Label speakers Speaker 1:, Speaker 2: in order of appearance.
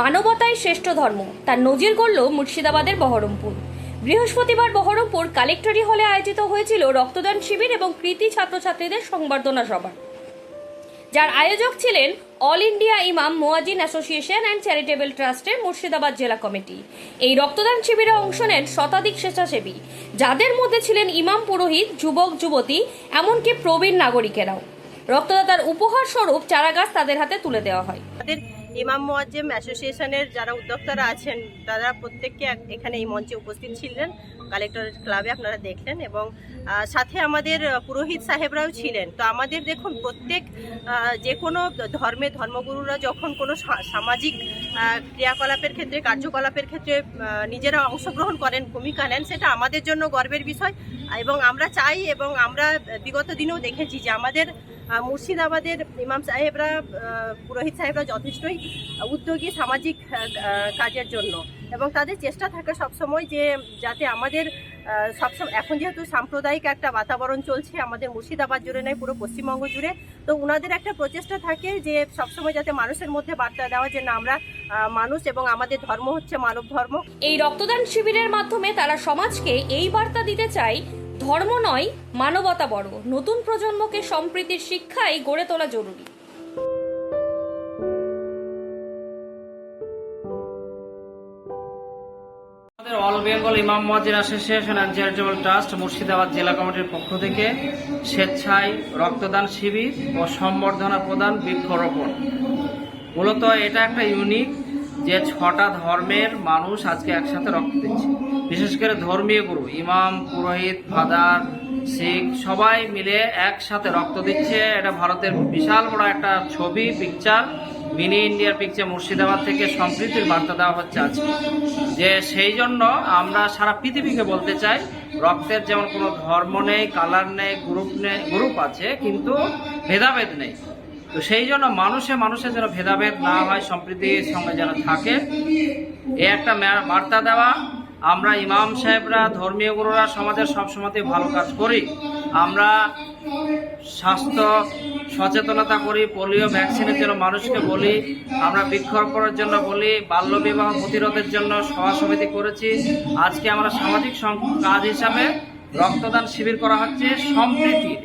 Speaker 1: মানবতাই শ্রেষ্ঠ ধর্ম। তার নজির গড়ল মুর্শিদাবাদের বহরমপুর। বৃহস্পতিবার বহরমপুর কালেক্টরি হলে আয়োজিত হয়েছিল রক্তদান শিবির এবং কৃতি ছাত্রছাত্রীদের সংবর্ধনা সভা। যার আয়োজক ছিলেন অল ইন্ডিয়া ইমাম মোয়াজিন অ্যাসোসিয়েশন অ্যান্ড চ্যারিটেবল ট্রাস্টের মুর্শিদাবাদ জেলা কমিটি। এই রক্তদান শিবিরে অংশ নেন শতাধিক স্বেচ্ছাসেবী, যাদের মধ্যে ছিলেন ইমাম পুরোহিত, যুবক, যুবতী, এমনকি প্রবীণ নাগরিকেরাও। রক্তদাতার উপহার স্বরূপ চারাগাছ তাদের হাতে তুলে দেওয়া হয়।
Speaker 2: ইমাম মোয়াজ্জেম অ্যাসোসিয়েশনের যারা উদ্যোক্তারা আছেন, তারা প্রত্যেককে এখানে এই মঞ্চে উপস্থিত ছিলেন। কালেক্টর ক্লাবে আপনারা দেখলেন এবং সাথে আমাদের পুরোহিত সাহেবরাও ছিলেন। তো আমাদের দেখুন প্রত্যেক যে কোনো ধর্মে ধর্মগুরুরা যখন কোনো সামাজিক ক্রিয়াকলাপের ক্ষেত্রে, কার্যকলাপের ক্ষেত্রে নিজেরা অংশগ্রহণ করেন, ভূমিকা নেন, সেটা আমাদের জন্য গর্বের বিষয়। এবং আমরা চাই এবং আমরা, বিগত দিনেও দেখেছি যে আমাদের মুর্শিদাবাদের ইমাম সাহেবরা পুরোহিত সাহেবরা যথেষ্টই উদ্যোগী সামাজিক কাজের জন্য। এবং তাদের চেষ্টা থাকে সবসময় যে যাতে আমাদের সবসময়, এখন যেহেতু সাম্প্রদায়িক একটা বাতাবরণ চলছে আমাদের মুর্শিদাবাদ জুড়ে নয়, পুরো পশ্চিমবঙ্গ জুড়ে, তো ওনাদের একটা প্রচেষ্টা থাকে যে সবসময় যাতে মানুষের মধ্যে বার্তা দেওয়া যে না, আমরা মানুষ এবং আমাদের ধর্ম হচ্ছে মানব ধর্ম।
Speaker 1: এই রক্তদান শিবিরের মাধ্যমে তারা সমাজকে এই বার্তা দিতে চায় ধর্ম নয়, মানবতা বড় নতুন প্রজন্মকে সম্প্রীতির শিক্ষাই গড়ে তোলা জরুরি।
Speaker 3: আমাদের অল বেঙ্গল ইমাম মহাজির association and charitable trust Murshidabad জেলা কমিটির পক্ষ থেকে স্বেচ্ছায় রক্তদান শিবির ও সম্বর্ধনা প্রদান বৃক্ষরোপণ। মূলত এটা একটা ইউনিক যে ছটা ধর্মের মানুষ আজকে একসাথে রক্ত দিচ্ছে। বিশেষ করে ধর্মীয় গুরু, ইমাম, পুরোহিত, ফাদার, শিখ, সবাই মিলে একসাথে রক্ত দিচ্ছে। এটা ভারতের বিশাল বড় একটা ছবি পিকচার মিনি ইন্ডিয়ার পিকচার মুর্শিদাবাদ থেকে সম্প্রীতির বার্তা দেওয়া হচ্ছে আজকে। যে সেই জন্য আমরা সারা পৃথিবীকে বলতে চাই, রক্তের যেমন কোনো ধর্ম নেই কালার নেই গ্রুপ নেই গ্রুপ আছে, কিন্তু ভেদাভেদ নেই। তো সেই জন্য মানুষে মানুষে যেন ভেদাভেদ না হয়, সম্প্রীতির সঙ্গে যেন থাকে। এ একটা বার্তা দেওয়া, আমরা ইমাম সাহেবরা, ধর্মীয় গুরুরা সমাজের সবসময়তে ভালো কাজ করি। আমরা স্বাস্থ্য সচেতনতা করি, পোলিও ভ্যাকসিনের জন্য মানুষকে বলি, আমরা বৃক্ষরোপণের জন্য বলি বাল্যবিবাহ প্রতিরোধের জন্য সভা সমিতি করেছি। আজকে আমরা সামাজিক কাজ হিসাবে রক্তদান শিবির করা হচ্ছে সম্প্রীতির